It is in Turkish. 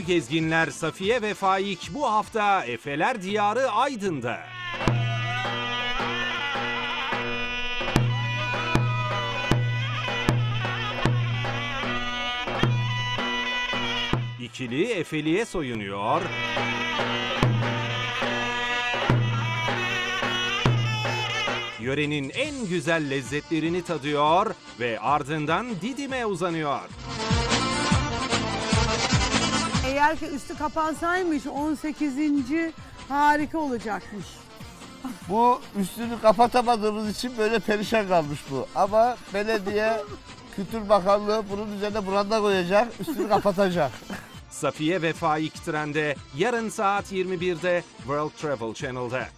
gezginler Safiye ve Faik bu hafta Efeler Diyarı Aydın'da. İkili Efeli'ye soyunuyor. Yörenin en güzel lezzetlerini tadıyor ve ardından Didim'e uzanıyor. Eğer ki üstü kapansaymış 18. harika olacakmış. Bu üstünü kapatamadığımız için böyle perişan kalmış bu. Ama belediye Kültür Bakanlığı bunun üzerine branda koyacak, üstünü kapatacak. Safiye ve Faik Trende yarın saat 21'de World Travel Channel'da.